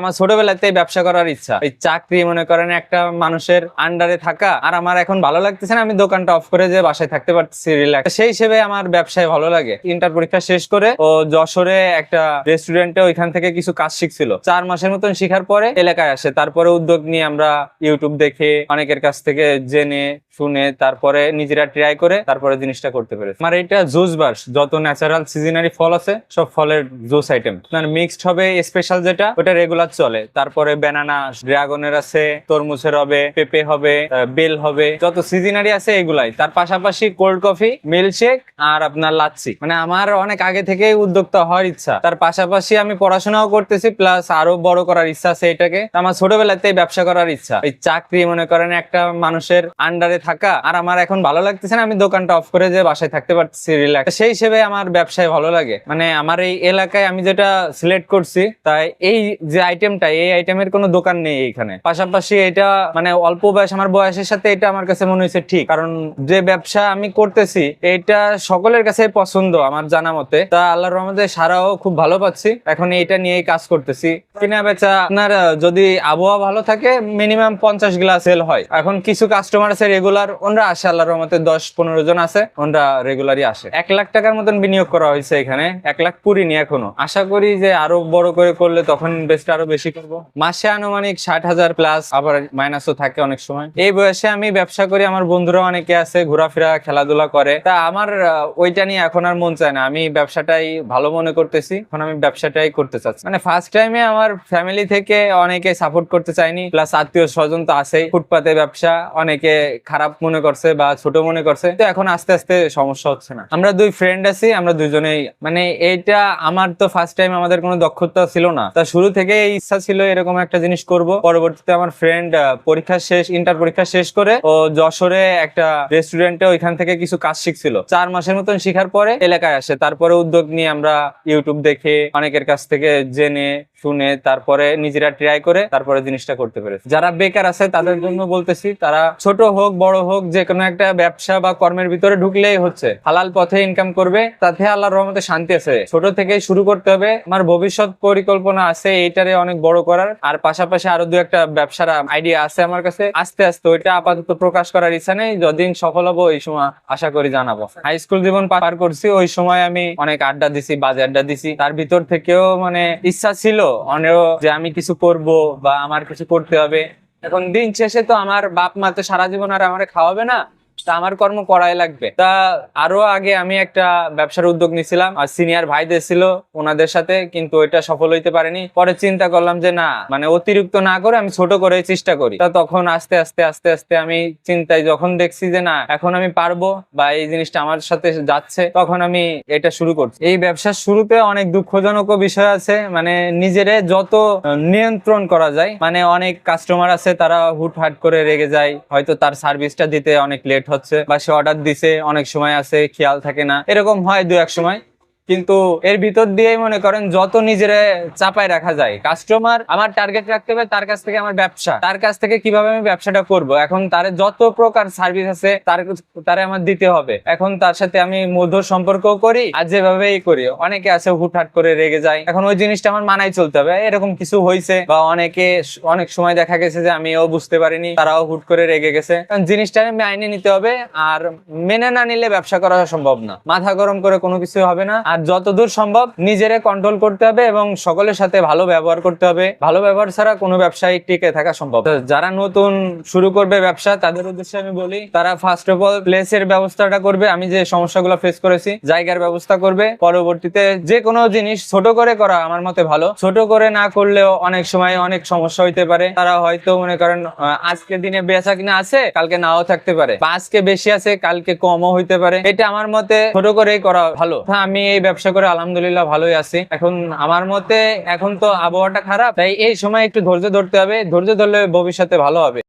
আমার ছোটবেলাতেই ব্যবসা করার ইচ্ছা। এই চাকরি, মনে করেন, একটা মানুষের আন্ডারে থাকা, আর আমার এখন ভালো লাগতেছে না, আমি দোকানটা অফ করে যে বাসায় থাকতে পারতেছি রিল্যাক্স সেই হিসেবে আমার ব্যবসায় ভালো লাগে। ইন্টার পরীক্ষা শেষ করে, ও যশোরে একটা রেস্টুরেন্টে ওইখান থেকে কিছু কাজ শিখছিল। চার মাসের মতন শিখার পরে এলাকায় আসে। তারপরে উদ্যোগ নিয়ে আমরা ইউটিউব দেখে, অনেকের কাছ থেকে জেনে, শুনে, তারপরে নিজেরা ট্রাই করে, তারপরে জিনিসটা করতে পেরেছি। আমার এটা জুস বার্স যত ন্যাচারাল সিজনারি ফল আছে, সব ফলের জুস আইটেম আপনার মিক্সড হবে স্পেশাল যেটা, ওটা রেগুলার চলে। তারপরে ব্যানানা ড্রাগনের আছে, তরমুজের হবে, পেঁপে হবে বেল হবে, যত সিজনারি আছে এগুলাই। তার পাশাপাশি কোল্ড কফি মিল্কশেক আর আপনার লাচ্ছি। মানে আমার অনেক আগে থেকেই উদ্যোক্তা হওয়ার ইচ্ছা। তার পাশাপাশি আমি পড়াশোনাও করতেছি প্লাস আরও বড় করার ইচ্ছা আছে এটাকে। আমার ছোটবেলাতেই ব্যবসা করার ইচ্ছা। এই চাকরি, মনে করেন, একটা মানুষের আন্ডারে থাকা। আর আমার এখন ভালো লাগতেছে না, আমি দোকানটা অফ করে যে বাসায় থাকতে পারতেছি রিল্যাক্স সেই হিসেবে আমার ব্যবসায় ভালো লাগে। মানে আমার এই এলাকায় আমি যেটা সিলেক্ট করছি, তাই এই যে আইটেমটা এই আইটেমের কোনো দোকান নেই এখানে পাশাপাশি এটা মানে অল্প বয়স, আমার বয়সের সাথে এটা আমার কাছে মনে হয়েছে ঠিক। কারণ যে ব্যবসা আমি করতেছি, এটা সকলের কাছে পছন্দ আমার জানা মতে। তা আল্লাহর রহমতে সারাও খুব ভালো পাচ্ছি। এখন এইটা নিয়েই কাজ করতেছি। কিনা বেচা, আপনার, যদি আবহাওয়া ভালো থাকে মিনিমাম পঞ্চাশ গ্লাস সেল হয়। এখন কিছু কাস্টমার আছে রেগুলার ওনরা আসে আল্লাহর রহমতে দশ পনেরো জন আছে, ওনরা রেগুলারই আসে। এক লাখ টাকার মতন বিনিয়োগ করা হয়েছে এখানে, এক লাখ পুরিনি এখনও। আশা করি যে আরও বড় করে করলে তখন ইনভেস্ট আরও বেশি করব? মাসে আনুমানিক ষাট হাজার প্লাস আবার মাইনাসও থাকে অনেক সময়। এই বয়সে আমি ব্যবসা করি, আমার বন্ধুরা অনেকে আছে, ঘোরাফেরা, খেলাধুলা করে। তা আমার ওইটা নিয়ে এখন আর মন চায় না। আমি ব্যবসাটাই ভালো মনে করতেছি, এখন আমি ব্যবসাটাই করতে চাচ্ছি। মানে ফার্স্ট টাইমে আমার ফ্যামিলি থেকে অনেকে সাপোর্ট করতে চাইনি প্লাস আত্মীয় স্বজন তো আছেই। ফুটপাতে ব্যবসা অনেকে খারাপ মনে করছে বা ছোট মনে করছে। তো এখন আস্তে আস্তে সমস্যা হচ্ছে না। আমরা দুই ফ্রেন্ড আছি, আমরা দুজনেই। মানে এইটা আমার তো ফার্স্ট টাইম আমাদের কোনো দক্ষতা ছিল না। তা শুরু থেকে এই ইচ্ছা ছিল এরকম একটা জিনিস করব। পরবর্তীতে আমার ফ্রেন্ড পরীক্ষা শেষ ইন্টার পরীক্ষা শেষ করে ও যশোরে একটা রেস্টুরেন্টে ওইখান থেকে কিছু কাজ শিখছিল। চার মাসের মতন শিখার পরে এলাকায় আসে। তারপরে উদ্যোগ নিয়ে আমরা ইউটিউব দেখে অনেকের কাছ থেকে জেনে শুনে তারপরে নিজেরা ট্রাই করে তারপরে জিনিসটা করতে পেরেছি। যারা বেকার আছে, তাদের জন্য বলতেছি, তারা ছোট হোক, বড় হোক যে কোনো একটা ব্যবসা বা কর্মের ভিতরে ঢুকলেই হচ্ছে। হালাল পথে ইনকাম করবে, তাতে আল্লাহর রহমতে শান্তি আছে। ছোট থেকে শুরু করতে হবে। আমার ভবিষ্যৎ পরিকল্পনা আছে, এইটারে অনেক বড় করার। আর পাশাপাশি আরও দু একটা ব্যবসার আইডিয়া আছে আমার কাছে। আস্তে আস্তে ওইটা আপাতত প্রকাশ করার ইচ্ছা নেই। যদিন সফল হব এই সময় আশা করি জানাব। হাই স্কুল জীবন পার করছি, ওই সময় আমি অনেক আড্ডা দিছি, বাজে আড্ডা দিছি। তার ভিতর থেকেও মানে ইচ্ছা ছিল অনেক যে আমি কিছু করব বা আমার কিছু করতে হবে। এখন দিন শেষে তো আমার বাপ মা তো সারা জীবন আর আমার খাওয়াবে না। তা আমার কর্ম করাই লাগবে। তা আরও আগে আমি একটা ব্যবসার উদ্যোগ নিছিলাম, আর সিনিয়র ভাইদের ছিল ওনাদের সাথে, কিন্তু ওইটা সফল হইতে পারেনি। পরে চিন্তা করলাম যে না মানে অতিরিক্ত না করে আমি ছোট করে চেষ্টা করি। তা তখন আস্তে আস্তে আস্তে আস্তে আমি চিন্তায় যখন দেখছি যে না, এখন আমি পারব বা এই জিনিসটা আমার সাথে যাচ্ছে, তখন আমি এটা শুরু করছি। এই ব্যবসার শুরুতে অনেক দুঃখজনক বিষয় আছে মানে নিজেরে যত নিয়ন্ত্রণ করা যায় মানে অনেক কাস্টমার আছে, তারা হুটহাট করে রেগে যায়, হয়তো তার সার্ভিসটা দিতে অনেক লেট হচ্ছে বা সে অর্ডার দিছে, অনেক সময় আছে, খেয়াল থাকে না। এরকম হয় দু এক সময়। কিন্তু এর ভিতর দিয়েই মনে করেন যত নিজেরে চাপায় রাখা যায়। কাস্টমার আমার টার্গেট রাখতে হবে, তার কাছ থেকে আমার ব্যবসা। তার কাছ থেকে কীভাবে আমি ব্যবসাটা করব? এখন তার যত প্রকার সার্ভিস আছে, তার তারে আমার দিতে হবে। এখন তার সাথে আমি মধুর সম্পর্কও করি আর যেভাবেই করি, অনেকে আছে হুটহাট করে রেগে যায়। এখন ওই জিনিসটা আমার মানাই চলতে হবে। এরকম কিছু হয়েছে বা অনেকে অনেক সময় দেখা গেছে যে আমিও বুঝতে পারিনি, তারাও হুট করে রেগে গেছে। জিনিসটা আমি আইনে নিতে হবে আর মেনে না নিলে ব্যবসা করা সম্ভব না। মাথা গরম করে কোনো কিছু হবে না। আর যতদূর সম্ভব নিজেরে কন্ট্রোল করতে হবে এবং সকলের সাথে ভালো ব্যবহার করতে হবে। ভালো ব্যবহার ছাড়া কোনো ব্যবসায় টিকে থাকা সম্ভব। যারা নতুন শুরু করবে ব্যবসা, তাদের উদ্দেশ্যে আমি বলি, তারা ফার্স্ট অফ অল প্লেসের ব্যবস্থাটা করবে। আমি যে সমস্যাগুলো ফেস করেছি, জায়গার ব্যবস্থা করবে। পরবর্তীতে যে কোনো জিনিস ছোট করে করা আমার মতে ভালো। ছোট করে না করলেও অনেক সময় অনেক সমস্যা হইতে পারে। তারা হয়তো মনে করেন আজকে দিনে বেচা কিনা আছে, কালকে নাও থাকতে পারে। বা আজকে বেশি আছে, কালকে কমও হইতে পারে। এটা আমার মতে ছোট করেই করা ভালো। আমি এই ব্যবসা করে আলহামদুলিল্লাহ ভালোই আছি। এখন আমার মতে এখন তো আবহাওয়াটা খারাপ, তাই এই সময় একটু ধৈর্য ধরতে হবে। ধৈর্য ধরলে ভবিষ্যতে ভালো হবে।